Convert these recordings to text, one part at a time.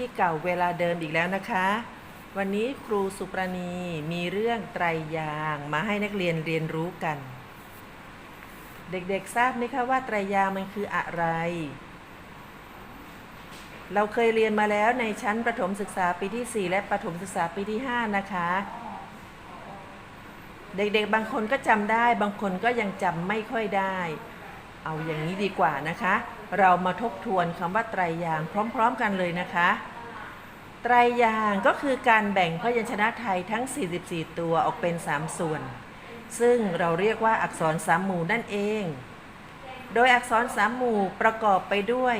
ที่เก่าเวลาเดิมอีกแล้วนะคะ วันนี้ครูสุปรณีมีเรื่องไตรยางมาให้นักเรียนเรียนรู้กัน เด็กๆทราบไหมคะว่าไตรยางมันคืออะไร เราเคยเรียนมาแล้วในชั้นประถมศึกษาปีที่ 4 และประถมศึกษาปีที่ 5 นะคะ เด็กๆบางคนก็จำได้ บางคนก็ยังจำไม่ค่อยได้ เอาอย่างนี้ดีกว่านะคะเรามาทบทวนคำว่าไตรยางพร้อม ๆ กันเลยนะคะ ไตรยางก็คือการแบ่งพยัญชนะไทยทั้ง 44 ตัวออกเป็น 3 ส่วน ซึ่งเราเรียกว่าอักษรสามหมู่นั่นเอง โดยอักษรสามหมู่ประกอบไปด้วย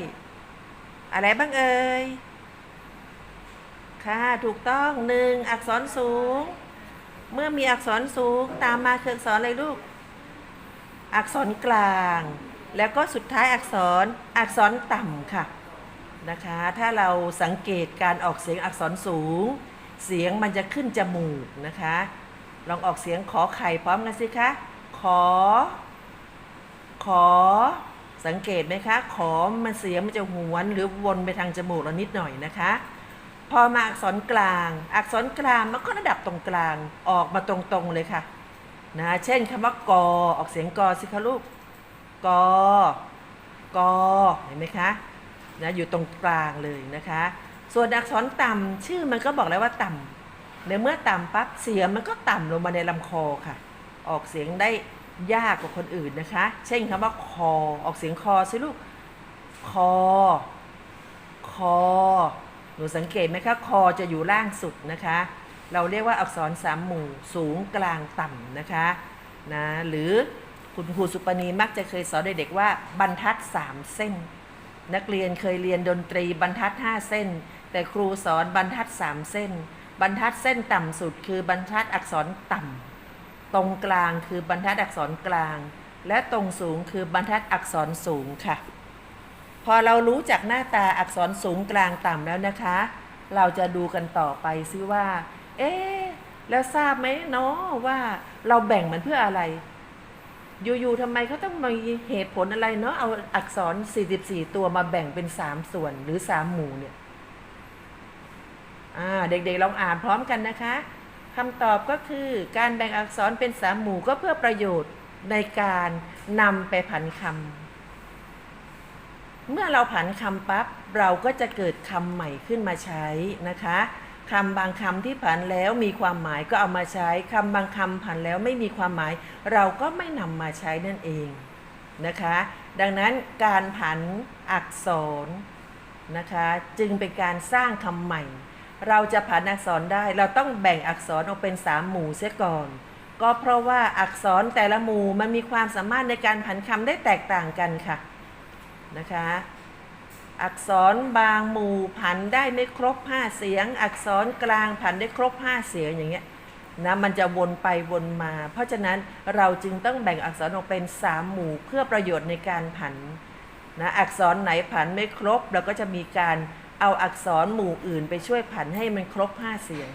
อะไรบ้างเอ่ย ค่ะ ถูกต้องหนึ่งอักษรสูง เมื่อมีอักษรสูงตามมาคืออักษรอะไรลูก อักษรกลาง แล้วก็สุดท้ายอักษรอักษรต่ำค่ะ นะคะ ถ้าเราสังเกตการออกเสียงอักษรสูง เสียงมันจะขึ้นจมูกนะคะ ลองออกเสียงขอไข่พร้อมกันสิคะ ขอ ขอ สังเกตไหมคะ ขอมันเสียงมันจะหวนหรือวนไปทางจมูกเรานิดหน่อยนะคะ พอมาอักษรกลาง อักษรกลางมันก็ระดับตรงกลางออกมาตรงๆเลยค่ะนะเช่นคำว่ากอออกเสียงกอสิคะลูกกอกอเห็นไหมคะ นะอยู่ตรงกลางเลยนะคะ ส่วนอักษรต่ำชื่อมันก็บอกแล้วว่าต่ำในเมื่อต่ำปั๊บเสียงมันก็ต่ำลงมาในลำคอค่ะ ออกเสียงได้ยากกว่าคนอื่นนะคะ เช่นคำว่าคอออกเสียงคอสิลูกคอ คอ หนูสังเกตไหมคะ คอจะอยู่ล่างสุดนะคะ เราเรียกว่าอักษรสามหมู่สูงกลางต่ำนะคะนะหรือคุณครูสุปนีมักจะเคยสอนเด็กๆว่าบรรทัดสามเส้น นักเรียนเคยเรียนดนตรีบรรทัดห้าเส้น แต่ครูสอนบรรทัดสามเส้น บรรทัดเส้นต่ำสุด คือบรรทัดอักษรต่ำตรงกลางคือบรรทัดอักษรกลาง และตรงสูงคือบรรทัดอักษรสูงค่ะ พอเรารู้จากหน้าตาอักษรสูงกลางต่ำแล้วนะคะ เราจะดูกันต่อไปซิว่า เอ๊แล้วทราบไหมเนาะว่าเราแบ่งมันเพื่ออะไร อยู่ๆทำไมเขาต้องมีเหตุผลอะไรเนาะเอาอักษร 44 ตัวมาแบ่งเป็น 3 ส่วนหรือ 3 หมู่เนี่ยอ่าเด็กๆลองอ่านพร้อมกันนะคะคำตอบก็คือการแบ่งอักษรเป็น 3 หมู่ก็เพื่อประโยชน์ในการนำไปผันคำเมื่อเราผันคำปั๊บเราก็จะเกิดคำใหม่ขึ้นมาใช้นะคะ คำบางคำที่ผันแล้วมีความหมายก็เอามาใช้คำบางคำผันแล้วไม่มีความหมาย เราก็ไม่นำมาใช้นั่นเองนะคะ ดังนั้นการผันอักษรนะคะจึงเป็นการสร้างคำใหม่ เราจะผันอักษรได้ เราต้องแบ่งอักษรออกเป็นสามหมู่เสียก่อน ก็เพราะว่าอักษรแต่ละหมู่มันมีความสามารถในการผันคำได้แตกต่างกันค่ะนะคะ อักษรบางหมู่ผันได้ไม่ครบ5เสียง อักษรกลางผันได้ครบ5เสียงอย่างเงี้ยนะมันจะวนไปวนมา เพราะฉะนั้นเราจึงต้องแบ่งอักษรออกเป็น3หมู่เพื่อประโยชน์ในการผันนะอักษรไหนผันไม่ครบ เราก็จะมีการเอาอักษรหมู่อื่นไปช่วยผันให้มันครบ5เสียง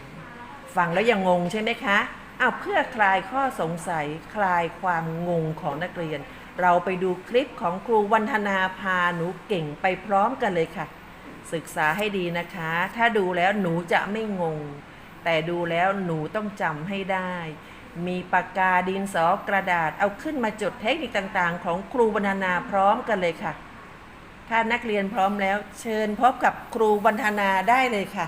ฟังแล้วยังงงใช่ไหมคะอ้าวเพื่อคลายข้อสงสัยคลายความงงของนักเรียน เราไปดูคลิปของครูวันธนาพาหนูเก่งไปพร้อมกันเลยค่ะ ศึกษาให้ดีนะคะ ถ้าดูแล้วหนูจะไม่งง แต่ดูแล้วหนูต้องจำให้ได้ มีปากกาดินสอกระดาษเอาขึ้นมาจดเทคนิคต่างๆ ของครูวันธนาพร้อมกันเลยค่ะ ถ้านักเรียนพร้อมแล้ว เชิญพบกับครูวันธนาได้เลยค่ะ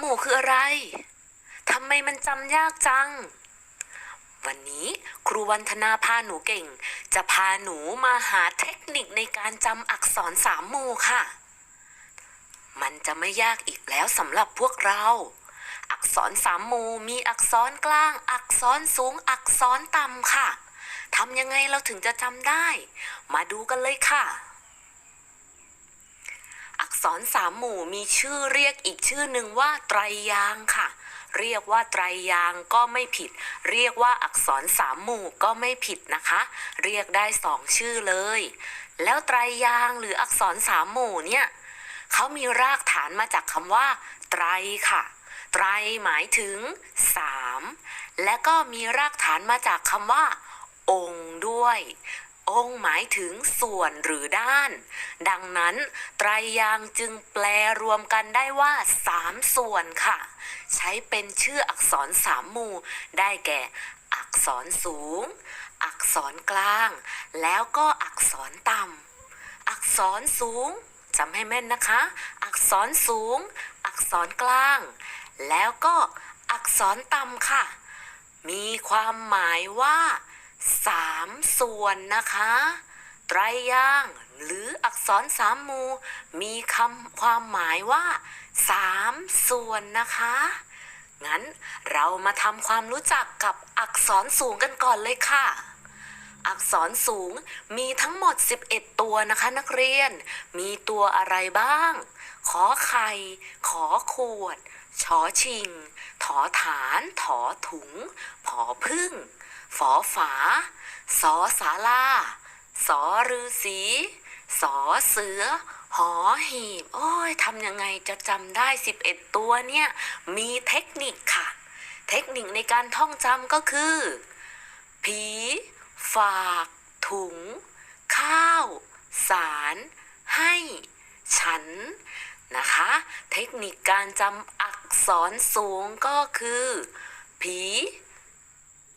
หมู่คืออะไร ทำไมมันจำยากจัง วันนี้ครูวันธนาพาหนูเก่ง จะพาหนูมาหาเทคนิคในการจำอักษรสามหมู่ค่ะ มันจะไม่ยากอีกแล้วสำหรับพวกเรา อักษรสามหมู่มีอักษรกลาง อักษรสูง อักษรต่ำค่ะทำยังไงเราถึงจะจำได้ มาดูกันเลยค่ะ กษรสามหมู่มีชื่อเรียกอีกชื่อหนึ่งว่าไตรยางค่ะ เรียกว่าไตรยางก็ไม่ผิด เรียกว่าอักษรสามหมู่ก็ไม่ผิดนะคะ เรียกได้สองชื่อเลย แล้วไตรยางหรืออักษรสามหมู่เนี่ยเขามีรากฐานมาจากคำว่า ไตรค่ะ ไตรหมายถึงสามและก็มีรากฐานมาจากคำว่า องค์ด้วย องค์หมายถึงส่วนหรือด้าน ดังนั้น ไตรยางค์จึงแปลรวมกันได้ว่าสามส่วนค่ะ ใช้เป็นชื่ออักษรสามหมู่ ได้แก่ อักษรสูง อักษรกลาง แล้วก็อักษรต่ำอักษรสูงจำให้แม่นนะคะ อักษรสูง อักษรกลาง แล้วก็อักษรต่ำค่ะ มีความหมายว่า สามส่วนนะคะ ไตรยางหรืออักษรสามมู มีคำความหมายว่าสามส่วนนะคะ งั้นเรามาทำความรู้จักกับอักษรสูงกันก่อนเลยค่ะอักษรสูงมีทั้งหมด 11 ตัวนะคะนักเรียน มีตัวอะไรบ้าง ขอไข่ ขอขวด ชอชิง ถอฐาน ถอถุง ผอพึ่ง ฝอฝา สอสาลา สอฤาษีสอเสือ หอหีบ โอ้ยทำยังไงจะจำได้ 11 ตัวเนี่ย มีเทคนิคค่ะ เทคนิคในการท่องจำก็คือ ผี ฝาก ถุง ข้าว สาร ให้ ฉัน นะคะ เทคนิคการจำอักษรสูงก็คือ ผี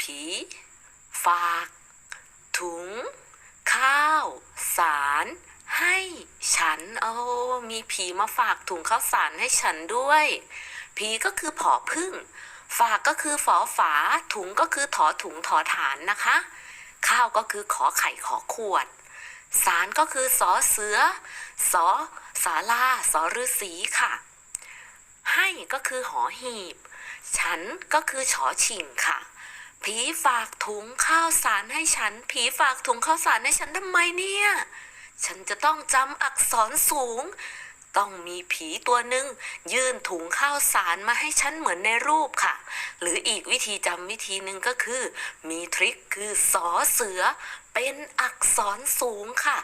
ผี ฝาก ถุง ข้าว สาร ให้ฉัน โอ้มีผีมาฝากถุงข้าวสารให้ฉันด้วย ผีก็คือผอพึ่ง ฝากก็คือฝอฝา ถุงก็คือถอถุงถอฐานนะคะ ข้าวก็คือขอไข่ขอขวด สารก็คือสอเสือสอสาลาสอฤาษีค่ะ ให้ก็คือหอหีบ ฉันก็คือฉอฉิงค่ะ ผีฝากถุงข้าวสารให้ฉัน ผีฝากถุงข้าวสารให้ฉันทำไมเนี่ย ฉันจะต้องจำอักษรสูง ต้องมีผีตัวหนึ่งยื่นถุงข้าวสารมาให้ฉันเหมือนในรูปค่ะ หรืออีกวิธีจำวิธีหนึ่งก็คือ มีทริคคือสอเสือ เป็นอักษรสูงค่ะ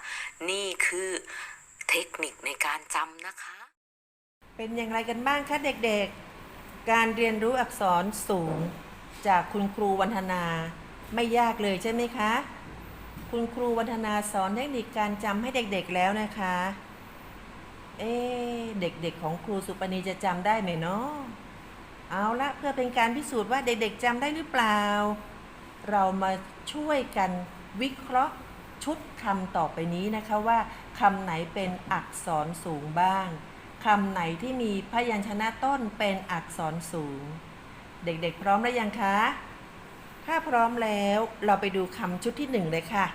นี่คือเทคนิคในการจำนะคะ เป็นอย่างไรกันบ้างคะเด็กๆ การเรียนรู้อักษรสูง จากคุณครูวันธนา ไม่ยากเลยใช่ไหมคะ คุณครูวันธนาสอนเทคนิคการจำให้เด็กๆแล้วนะคะ เอ๊เด็กๆของครูสุปณีจะจำได้ไหมเนาะเอาละเพื่อเป็นการพิสูจน์ว่าเด็กๆจำได้หรือเปล่า เรามาช่วยกันวิเคราะห์ชุดคำต่อไปนี้นะคะว่าคำไหนเป็นอักษรสูงบ้างคำไหนที่มีพยัญชนะต้นเป็นอักษรสูง เด็กๆ พร้อมแล้วยังคะ ถ้าพร้อมแล้วเราไปดูคำชุดที่หนึ่งเลยค่ะ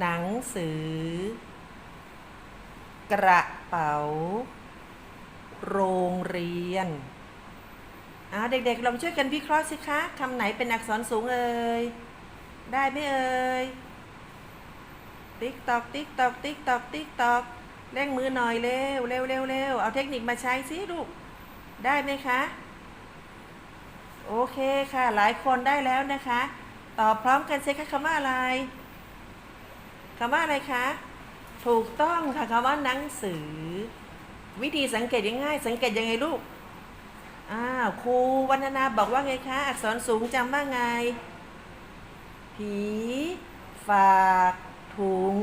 หนังสือ กระเป๋า โรงเรียนอ่าเด็กๆลองช่วยกันวิเคราะห์สิคะคำไหนเป็นอักษรสูงเอ่ย ได้ไหมเอ่ย ติ๊กตอกติ๊กตอกติ๊กตอกติ๊กตอกเร่งมือหน่อยเร็วเร็วเร็วเร็วเอาเทคนิคมาใช้สิลูก ได้ไหมคะ โอเคค่ะ หลายคนได้แล้วนะคะ ตอบพร้อมกันสิคะคำว่าอะไรคำว่าอะไรคะ ถูกต้องค่ะคำว่าหนังสือ วิธีสังเกตยังง่าย สังเกตยังไงลูกอ้าวครูวัฒนาบอกว่าไงคะ อักษรสูงจำว่าไง ผี ฝาก ถุง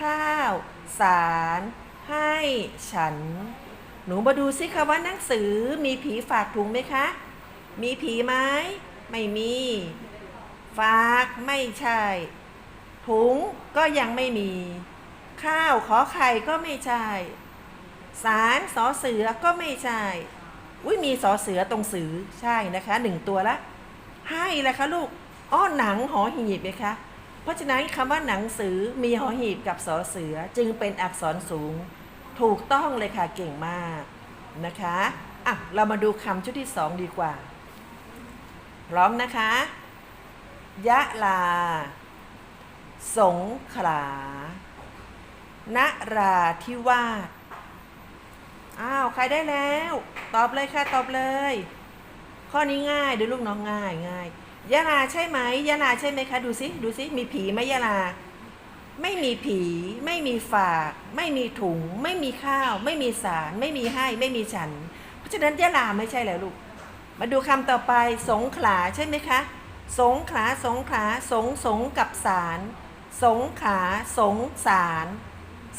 ข้าว สาร ให้ฉัน นูมาดูซิคะว่าหนังสือมีผีฝากถุงไหมคะ มีผีไหมไม่มี ฝากไม่ใช่ ถุงก็ยังไม่มี ข้าวขอไข่ก็ไม่ใช่ สารสอเสือก็ไม่ใช่ อุ้ยมีสอเสือตรงสือใช่นะคะหนึ่งตัวละ ให้ละคะลูก อ้อหนังหอหีบไหมคะ เพราะฉะนั้นคำว่าหนังสือมีหอหีบกับสอเสือจึงเป็นอักษรสูง ถูกต้องเลยค่ะ เก่งมากนะคะอะเรามาดูคำชุดที่สองดีกว่า พร้อมนะคะ ยะลา สงขลา นราธิวาส อ้าว ใครได้แล้ว ตอบเลยค่ะ ตอบเลย ข้อนี้ง่ายดูลูกน้องง่ายง่ายยะลาใช่ไหมยะลาใช่ไหมคะ ดูสิ ดูสิ มีผีไหมยะลา ไม่มีผี ไม่มีฝาก ไม่มีถุง ไม่มีข้าว ไม่มีสาร ไม่มีให้ไม่มีฉัน เพราะฉะนั้นยะลาไม่ใช่แล้วลูก มาดูคำต่อไปสงขลาใช่ไหมคะ สงขลาสงขลาสงสงกับสาร สงขาสงสาร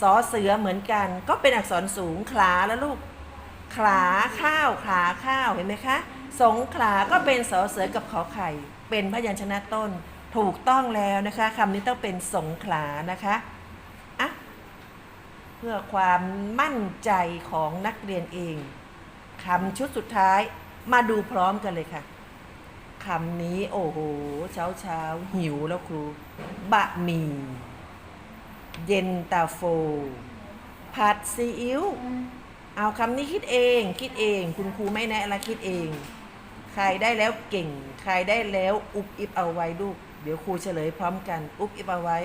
สอเสือเหมือนกัน ก็เป็นอักษรสูงขลาแล้วลูกขลาข้าวขลาข้าวเห็นไหมคะ สงขลาก็เป็นสอเสือกับขอไข่ เป็นพยัญชนะต้น ถูกต้องแล้วนะคะคำนี้ต้องเป็นสงขลานะคะอะเพื่อความมั่นใจของนักเรียนเองคำชุดสุดท้ายมาดูพร้อมกันเลยค่ะคำนี้โอ้โห เช้าเช้าหิวแล้วครู บะหมี่เย็นตาโฟ ผัดซีอิ๊วเอาคำนี้คิดเอง คิดเอง คุณครูไม่แนะละคิดเอง ใครได้แล้วเก่ง ใครได้แล้วอุบอิบเอาไว้ลูก เดี๋ยวครูเฉลยพร้อมกัน อุ๊บอิบเอาไว้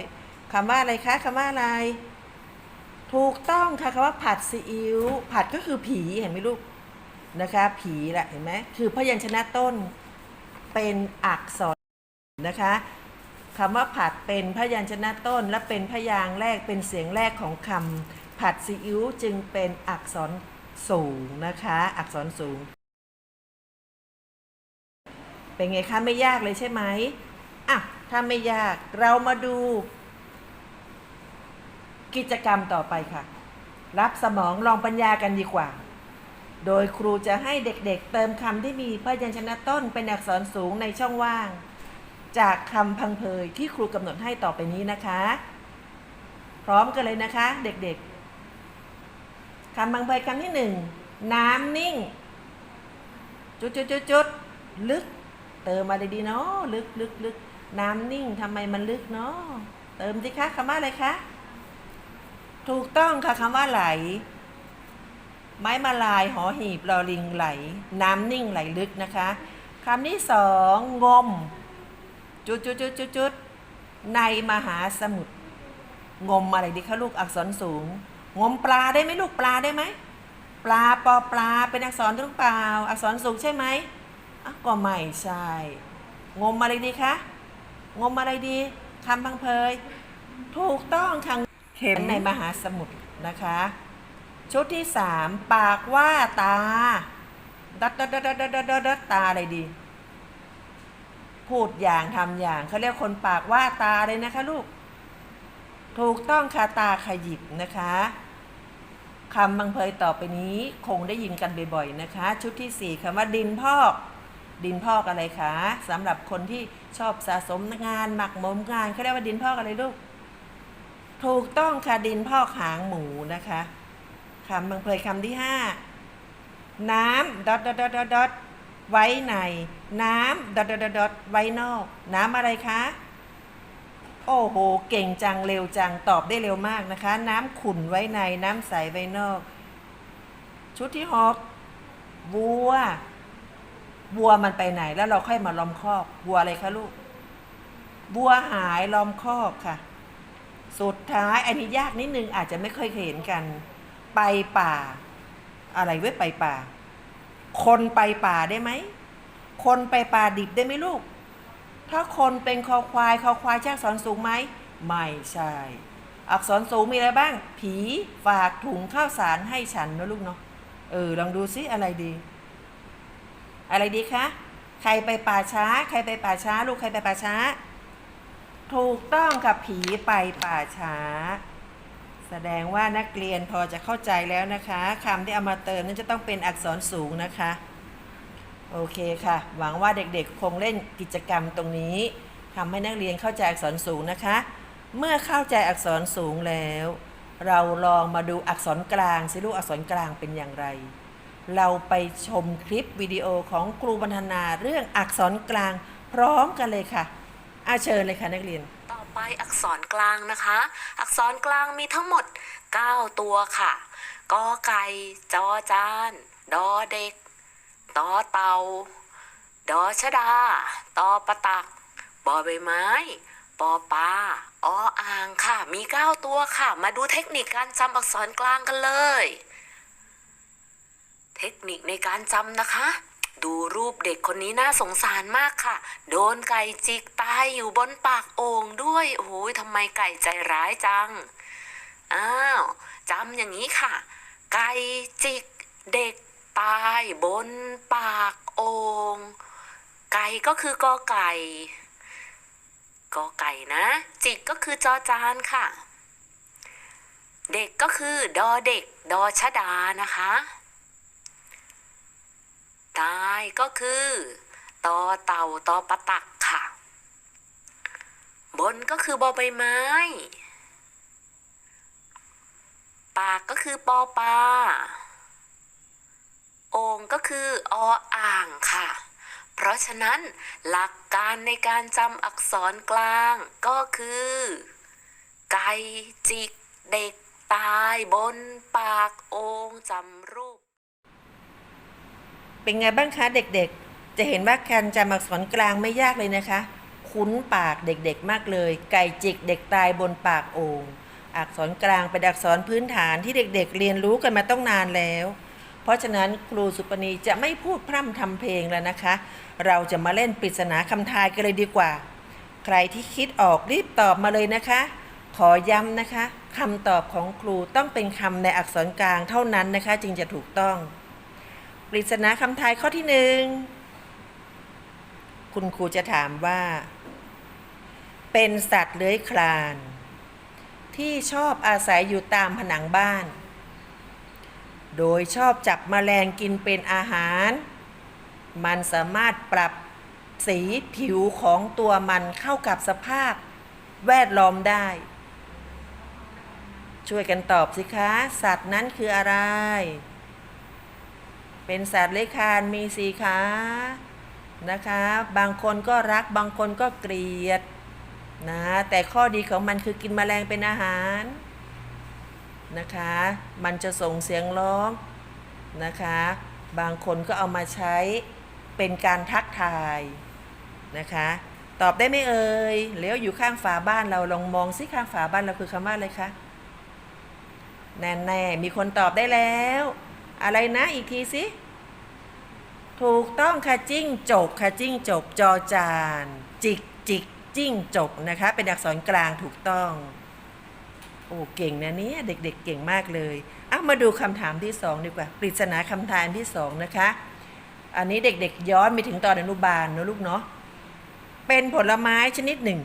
คำว่าอะไรคะคำว่าอะไร ถูกต้องค่ะคำว่าผัดซีอิ๊วผัดก็คือผีเห็นไหมลูกนะคะ ผีแหละเห็นไหมคือพยัญชนะต้นเป็นอักษรนะคะคำว่าผัดเป็นพยัญชนะต้น และเป็นพยางค์แรกเป็นเสียงแรกของคำผัดซีอิ๊วจึงเป็นอักษรสูงนะคะ อักษรสูง เป็นไงคะไม่ยากเลยใช่ไหม อะถ้าไม่ยากเรามาดู กิจกรรมต่อไปค่ะ รับสมองลองปัญญากันดีกว่า โดยครูจะให้เด็กๆ เติมคำที่มีพยัญชนะต้นเป็นอักษรสูงในช่องว่าง จากคำพังเพยที่ครูกำหนดให้ต่อไปนี้นะคะ พร้อมกันเลยนะคะ เด็กๆคำพังเพยคำที่หนึ่งน้ำนิ่ง จุดจุดจุดจุดลึก เติมมาดีๆเนาะลึกลึกลึก น้ำนิ่งทำไมมันลึกเนาะเติมสิคะคำว่าอะไรคะถูกต้องค่ะคำว่าไหล ไม้มาลายหอหีบลอลิงไหล น้ำนิ่งไหลลึกนะคะคำที่สองงม จุดจุดจุดจุดจุดในมหาสมุทรงมอะไรดีคะลูกอักษรสูง งมปลาได้ไหมลูกปลาได้ไหมปลาปอปลาเป็นอักษรหรือเปล่า อักษรสูงใช่ไหมก็ไม่ใช่ งมอะไรดีคะ งมอะไรดีคำบางเพย ถูกต้องค่ะเข็มในมหาสมุทรนะคะ ชุดที่สามปากว่าตาดัดดัดดัดดัดดัดตาอะไรดี พูดอย่างทำอย่างเขาเรียกคนปากว่าตาเลยนะคะลูก ถูกต้องคาตาขยิบนะคะคำบังเพยต่อไปนี้คงได้ยินกันบ่อยๆนะคะ ชุดที่สี่คำว่าดินพอก ดินพอกอะไรคะสำหรับคนที่ชอบสะสมงานหมักหมมงานเขาเรียกว่าดินพอกอะไรลูก ถูกต้องค่ะดินพอกหางหมูนะคะคำบังเพยคำที่ห้าน้ำดอทดอทดอทดอทดไว้ใน น้ำดอทดอทดอทดอทไว้นอก น้ำอะไรคะโอ้โห เก่งจัง เร็วจัง ตอบได้เร็วมากนะคะ น้ำขุ่นไว้ใน น้ำใสไว้นอก ชุดที่หกวัว วัวมันไปไหน แล้วเราค่อยมาล้อมคอกวัวอะไรคะลูกวัวหายล้อมคอกค่ะ สุดท้ายอันนี้ยากนิดนึงอาจจะไม่เคยเห็นกัน ไปป่า อะไรไว้ไปป่า คนไปป่าได้ไหมคนไปป่าดิบได้ไหมลูก ถ้าคนเป็นคอควายคอควายใช่อักษรสูงไหมไม่ใช่ อักษรสูงมีอะไรบ้าง ผีฝากถุงข้าวสารให้ฉันนะลูกเนาะเออลองดูซิอะไรดี อะไรดีคะ ใครไปป่าช้า ใครไปป่าช้า ลูกใครไปป่าช้า ถูกต้องค่ะผีไปป่าช้า แสดงว่านักเรียนพอจะเข้าใจแล้วนะคะคำที่เอามาเติมนั้นจะต้องเป็นอักษรสูงนะคะ โอเคค่ะ หวังว่าเด็กๆ คงเล่นกิจกรรมตรงนี้ทำให้นักเรียนเข้าใจอักษรสูงนะคะ เมื่อเข้าใจอักษรสูงแล้ว เราลองมาดูอักษรกลางสิลูกอักษรกลางเป็นอย่างไร เราไปชมคลิปวิดีโอของครูบรรณาเรื่องอักษรกลางพร้อมกันเลยค่ะ อาเชิญเลยค่ะนักเรียน ต่อไปอักษรกลางนะคะ อักษรกลางมีทั้งหมด 9 ตัวค่ะกอไก่จอจานดอเด็กตอเตาดอชดาตอประตักบอใบไม้ปอปลาออ่างค่ะ มี 9 ตัวค่ะ มาดูเทคนิคการจำอักษรกลางกันเลย เทคนิคในการจำนะคะ ดูรูปเด็กคนนี้น่าสงสารมากค่ะ โดนไก่จิกตายอยู่บนปากโอ่งด้วยโอ้ยทำไมไก่ใจร้ายจัง อ้าวจำอย่างนี้ค่ะ ไก่จิกเด็กตายบนปากโอ่งไก่ก็คือกอไก่กอไก่นะ จิกก็คือจอจานค่ะ เด็กก็คือดอเด็ก ดอชดานะคะ ตายก็คือตอเต่าตอปะตักค่ะ บนก็คือบอใบไม้ ปากก็คือปอปลาองก็คือออ่างค่ะ เพราะฉะนั้นหลักการในการจำอักษรกลางก็คือ ไก่จิก เด็กตายบนปากองจำรูป เป็นไงบ้างคะเด็กๆ จะเห็นว่าการจำอักษรกลางไม่ยากเลยนะคะ คุ้นปากเด็กๆมากเลย ไก่จิกเด็กตายบนปากโอ่งอักษรกลางเป็นอักษรพื้นฐานที่เด็กๆ เรียนรู้กันมาต้องนานแล้ว เพราะฉะนั้นครูสุปนีจะไม่พูดพร่ำทำเพลงแล้วนะคะ เราจะมาเล่นปริศนาคำทายกันเลยดีกว่า ใครที่คิดออกรีบตอบมาเลยนะคะ ขอย้ำนะคะคำตอบของครูต้องเป็นคำในอักษรกลางเท่านั้นนะคะ จึงจะถูกต้อง ปริศนาคำทายข้อที่หนึ่งคุณครูจะถามว่า เป็นสัตว์เลื้อยคลาน ที่ชอบอาศัยอยู่ตามผนังบ้าน โดยชอบจับแมลงกินเป็นอาหาร มันสามารถปรับสีผิวของตัวมันเข้ากับสภาพแวดล้อมได้ ช่วยกันตอบสิคะ สัตว์นั้นคืออะไร เป็นสัตว์เลื้อยคลานมีสีขานะคะ บางคนก็รักบางคนก็เกลียดนะแต่ข้อดีของมันคือกินแมลงเป็นอาหารนะคะ มันจะส่งเสียงร้องนะคะ บางคนก็เอามาใช้เป็นการทักทายนะคะ ตอบได้ไหมเอ่ยแล้วอยู่ข้างฝาบ้านเราลองมองซิข้างฝาบ้านเราคือคำว่าอะไรคะแน่ๆมีคนตอบได้แล้ว อะไรนะอีกทีสิ ถูกต้องค่ะจิ้งจกค่ะจิ้งจกจอจาน จิกจิกจิ้งจกนะคะ เป็นอักษรกลางถูกต้อง โอ้เก่งนะเนี่ยเด็กๆเก่งมากเลยเอามาดูคำถามที่สองดีกว่าปริศนาคำทายที่สองนะคะ อันนี้เด็กๆย้อนไปถึงตอนอนุบาลนะลูกเนาะเป็นผลไม้ชนิดหนึ่ง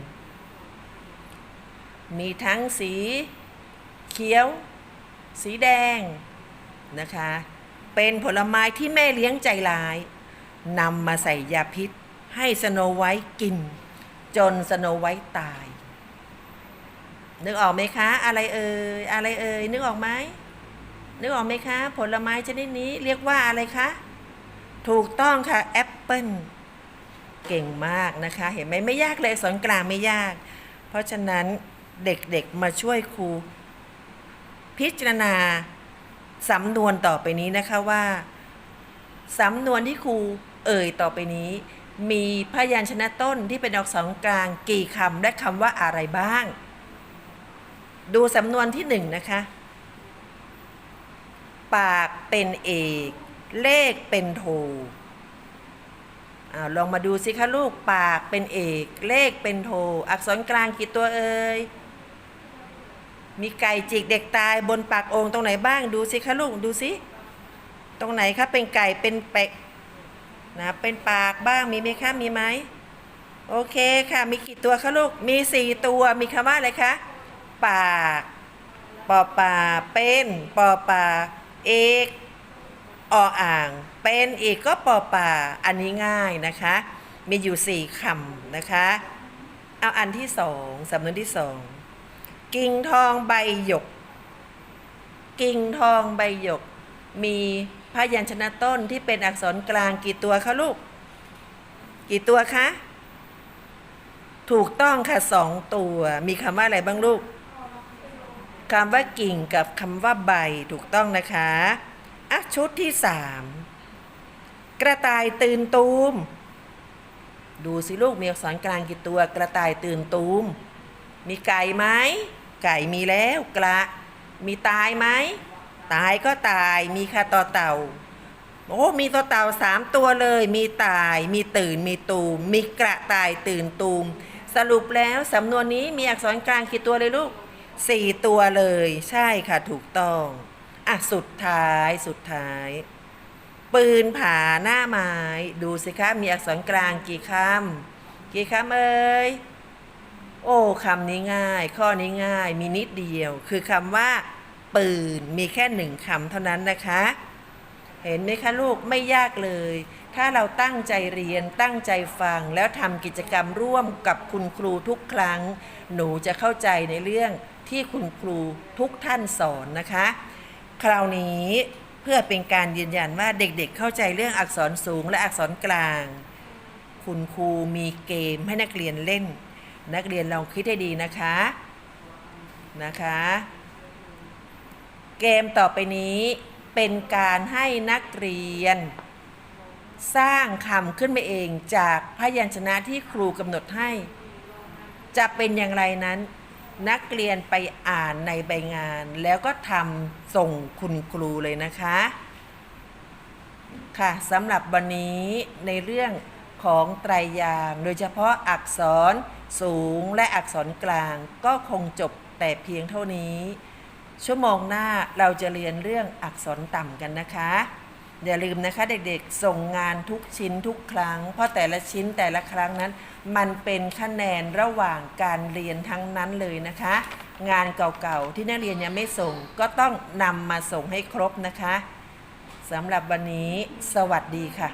มีทั้งสี เขียว สีแดง นะคะ เป็นผลไม้ที่แม่เลี้ยงใจร้ายนำมาใส่ยาพิษ ให้สโนไวท์กิน จนสโนไวท์ตาย นึกออกไหมคะ อะไรเอ่ยอะไรเอ่ยนึกออกไหมนึกออกไหมคะ ผลไม้ชนิดนี้เรียกว่าอะไรคะ ถูกต้องค่ะแอปเปิลเก่งมากนะคะ เห็นไหมไม่ยากเลยสอนกลางไม่ยาก เพราะฉะนั้นเด็กๆมาช่วยครู พิจารณา สำนวนต่อไปนี้นะคะว่าสำนวนที่ครูเอ่ยต่อไปนี้ มีพยัญชนะต้นที่เป็นอักษรกลางกี่คำและคำว่าอะไรบ้าง ดูสำนวนที่หนึ่งนะคะ ปากเป็นเอก เลขเป็นโทอาลองมาดูสิคะลูกปากเป็นเอก เลขเป็นโท อักษรกลางกี่ตัวเอ่ย มีไก่จิกเด็กตายบนปากโอ่งตรงไหนบ้างดูสิคะลูกดูสิตรงไหนคะเป็นไก่เป็นเป็ดนะเป็นปากบ้างมีไหมคะมีไหมโอเคค่ะมีกี่ตัวคะลูกมีสี่ตัวมีคำว่าอะไรคะปากปอปาเป็นปอปาเอกออ่าง เป็นอีกก็ปอปาอันนี้ง่ายนะคะ มีอยู่สี่คำนะคะ เอาอันที่สองสำนวนที่สอง กิ่งทองใบหยก กิ่งทองใบหยก มีพยัญชนะต้นที่เป็นอักษรกลางกี่ตัวคะลูก กี่ตัวคะ ถูกต้องค่ะสองตัว มีคำว่าอะไรบ้างลูกคำว่ากิ่งกับคำว่าใบถูกต้องนะคะอะชุดที่สามกระต่ายตื่นตูม ดูสิลูกมีอักษรกลางกี่ตัว กระต่ายตื่นตูม มีไก่ไหม ไก่มีแล้วกระ มีตายไหม ตายก็ตาย มีค่ะต่อเต่า โอ้ มีตัวเต่าสามตัวเลย มีตาย มีตื่น มีตูม มีกระตายตื่นตูม สรุปแล้วสำนวนนี้มีอักษรกลางกี่ตัวเลยลูกสี่ตัวเลย ใช่ค่ะถูกต้อง อะ สุดท้าย สุดท้าย ปืนผาหน้าไม้ ดูสิคะ มีอักษรกลางกี่คำ กี่คำเอ่ย โอ้คำนี้ง่าย ข้อนี้ง่าย มีนิดเดียว คือคำว่า ปืนมีแค่หนึ่งคำเท่านั้นนะคะ เห็นไหมคะลูกไม่ยากเลย ถ้าเราตั้งใจเรียนตั้งใจฟัง แล้วทำกิจกรรมร่วมกับคุณครูทุกครั้ง หนูจะเข้าใจในเรื่องที่คุณครูทุกท่านสอนนะคะ คราวนี้เพื่อเป็นการยืนยันว่าเด็กๆเข้าใจเรื่องอักษรสูงและอักษรกลาง คุณครูมีเกมให้นักเรียนเล่น นักเรียนลองคิดให้ดีนะคะนะคะ เกมต่อไปนี้เป็นการให้นักเรียน สร้างคำขึ้นมาเองจากพยัญชนะที่ครูกำหนดให้ จะเป็นอย่างไรนั้น นักเรียนไปอ่านในใบงาน แล้วก็ทำส่งคุณครูเลยนะคะ ค่ะสำหรับวันนี้ในเรื่องของไตรยาง โดยเฉพาะอักษร สูงและอักษรกลางก็คงจบแต่เพียงเท่านี้ ชั่วโมงหน้าเราจะเรียนเรื่องอักษรต่ำกันนะคะ อย่าลืมนะคะเด็กๆ ส่งงานทุกชิ้นทุกครั้ง เพราะแต่ละชิ้นแต่ละครั้งนั้น มันเป็นคะแนนระหว่างการเรียนทั้งนั้นเลยนะคะ งานเก่าๆที่นักเรียนยังไม่ส่งก็ต้องนำมาส่งให้ครบนะคะสำหรับวันนี้ สวัสดีค่ะ